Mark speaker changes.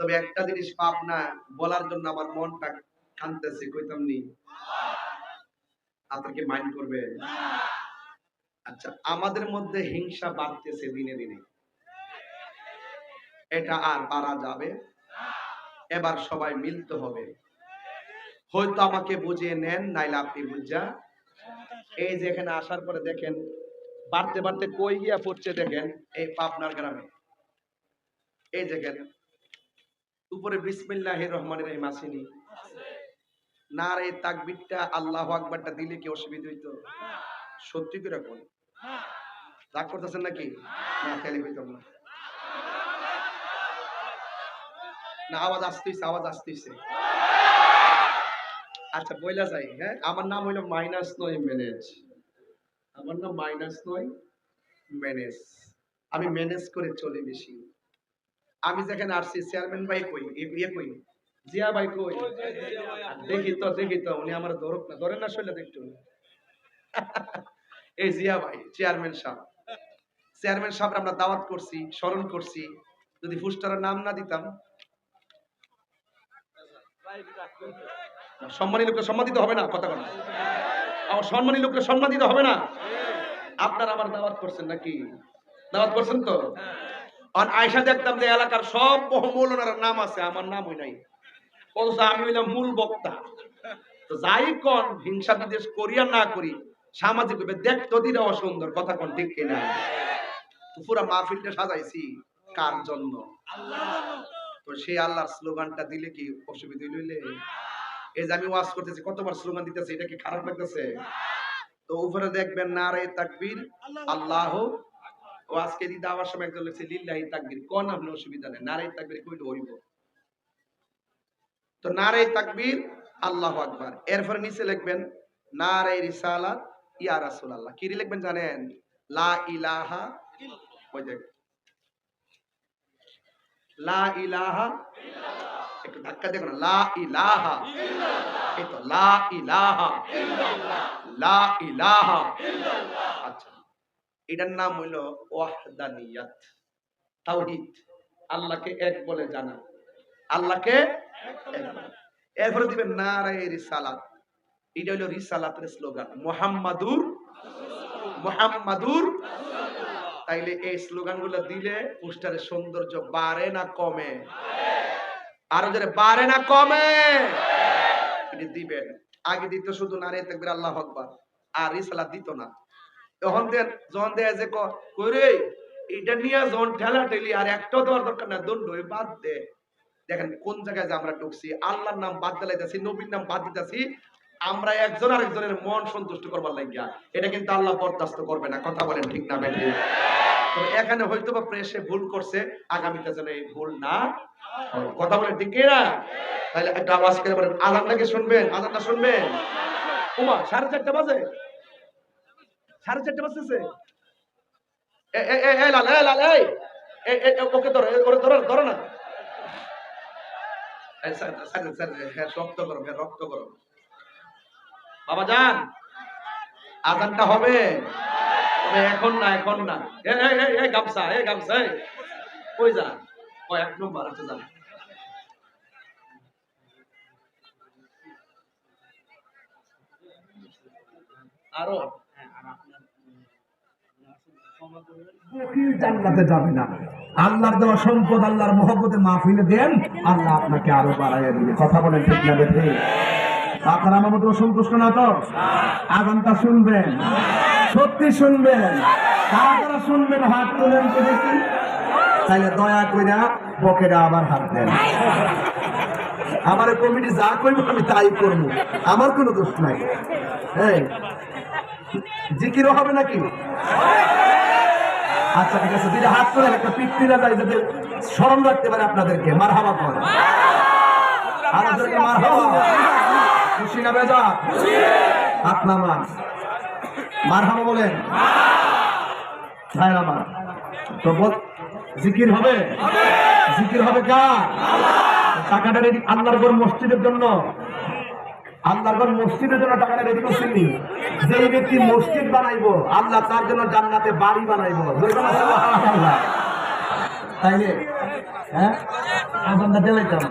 Speaker 1: তবে একটা জিনিস পাপ না বলার জন্য আমার মনটা কানতেছে কইতাম নি। আপনার কি মাইন্ড করবে আচ্ছা আমাদের মধ্যে হিংসা বাড়তেছে দিনে দিনে। এটা আর পারা যাবে। এবার সবাই মিলতে হবে। হয়তো আমাকে বুঝিয়ে নেন, নাইলে আপনি বুঝা। এই যে এখানে আসার পরে দেখেন, বাড়তে বাড়তে কই গিয়া পড়ছে দেখেন, এই পাবনার গ্রামে। এই দেখেন উপরে বিসমিল্লাহ রহমান রহিম আসেনি। না রে তাকবিরটা আল্লাহ আকবারটা দিলে কি অসুবিধা হইতো? সত্যি করে কোন রাগ করতেছেন নাকি? না। খেলে হইতাম না। না আওয়াজ আসতেছে আওয়াজ আসতেছে। আচ্ছা বইলা যাই হ্যাঁ? আমার নাম হইল মাইনাস নয় ম্যানেজ। আমার নাম মাইনাস নয় ম্যানেজ। আমি ম্যানেজ করে চলি বেশি। আমি যেখানে আসছি চেয়ারম্যান ভাই কই? ইয়ে কই? জিয়া ভাই কই? দেখি তো দেখি তো, উনি আমার ধরুক না, ধরেন না শৈলে একটু এই জিয়া ভাই, চেয়ারম্যান সাহেব। চেয়ারম্যান সাহেব আমরা দাওয়াত করছি, স্মরণ করছি। যদি ফুস্টারের নাম না দিতাম। সম্মানী লোককে সম্মান দিতে হবে না, কথা কথা আমার সম্মানী লোককে সম্মান দিতে হবে না। আপনারা আমার দাওয়াত করছেন নাকি? দাওয়াত করছেন তো? আর আয়সা দেখতাম যে এলাকার সব মৌলনার নাম আছে, আমার নাম হই নাই। অথচ আমি হইলাম মূল বক্তা। তো যাই কন, হিংসা বিদেশ করি আর না করি সামাজিক ভাবে দেখতো দিলে অসুন্দর, কথা কন ঠিক কিনা? পুরা মাহফিলটা সাজাইছি, কার জন্য? তো সেই আল্লাহর স্লোগানটা দিলে কি অসুবিধা হইলে এই যে আমি ওয়াজ করতেছি, কতবার স্লোগান দিতেছি, এটা কি খারাপ লাগতেছে? তো উপরে দেখবেন নারে তাকবীর, আল্লাহ ও আজকে দিদা আবার সময় একজন লিখছে, লিল্লাহি তাকবীর। কোন আপনি অসুবিধা নেই। নারে তাকবীর কইলে হইব। তো নারে তাকবীর, আল্লাহু আকবার। এরপরে নিচে লিখবেন নারে রিসালাত ইয়া রাসূলুল্লাহ। কি লিখবেন জানেন? লা ইলাহা ওই দেখ লা ইলাহা একটু ধাক্কা দেখো না লা ইলাহা এই তো, লা ইলাহা লা ইলাহা আচ্ছা। এটার নাম হইল ওয়াহদানিয়াত আল্লাহকে এক বলে জানা। আল্লাহকে। এরপরে দিবেন রিসালাত। এটা রিসালাতের স্লোগান। মুহাম্মাদুর তাইলে এই দিলে পোস্টারের সৌন্দর্য বাড়ে না কমে। আরও বাড়ে না কমে। দিবেন। আগে দিত শুধু নারে তাকবীর, আল্লাহ আকবার। আর রিসালাত দিত না। যখন দেয় যে ক- কই রে এটা নিয়ে যখন ঠেলা ঠেলি, আর দেওয়ার দরকার না দণ্ড বাদ দে। দেখেন কোন জায়গায় যে আমরা ঢুকছি, আল্লাহর নাম বাদ দিলাইতেছি, নবীর নাম বাদ দিতেছি, আমরা একজন আরেকজনের মন সন্তুষ্ট করবার লাগিয়া, এটা কিন্তু আল্লাহ বরদাস্ত করবে না। কথা বলেন ঠিক না তো এখানে হয়তো বা প্রেসে ভুল করছে, আগামীতে যেন এই ভুল না কথা বলেন ঠিক না তাহলে একটা আওয়াজ করে বলেন আজানটাকে শুনবেন? আজানটা শুনবেন? উমা, সাড়ে চারটা বাজে? সাড়ে চারটে বাজতেছে। ওকে ধরো ওরে ধরো ধরো না। হ্যাঁ, হ্যাঁ এখন না এখন না। এ গামছা এ গামছা কই যান? ও এক নম্বর যান। আরও।
Speaker 2: ফকির জান্নাতে যাবে না। আল্লাহর দেওয়া সম্পদ, আল্লাহর মহব্বতে মাহফিলে দেন, আল্লাহ আপনাকে আরও বাড়াইয়া দিবে। কথা বলেন ঠিক না দেখে আমার মতো সন্তুষ্ট না তো? আগানটা শুনবেন। সত্যি শুনবেন। কারা কারা শুনবেন, হাত তোলেন তো দেখি। তাইলে দয়া কইরা বকেরা আবার হাত দেন। আমার কমিটি যা কইব আমি তাই করব। আমার কোনো দোষ নাই। এই, জিকিরও হবে নাকি? আচ্ছা ঠিক আছে দুইটা হাত তোলেন একটা পিঠ তুলে যায় যাতে স্মরণ রাখতে পারে আপনাদেরকে। মার হাওয়া কর মার হাওয়া খুশি না বেজা। হাত নামান। মার হাওয়া বলেন। আমার তো জিকির হবে? জিকির হবে কার? টাকাটা আল্লাহর ঘর মসজিদের জন্য। আল্লাহর মসজিদের জন্য টাকাটা রেডি করছিনি যেই ব্যক্তি মসজিদ বানাইবো, আল্লাহ তার জন্য জান্নাতে বাড়ি বানাইবো? তাইলে
Speaker 1: হ্যাঁ? আজানটা দিলাইতাম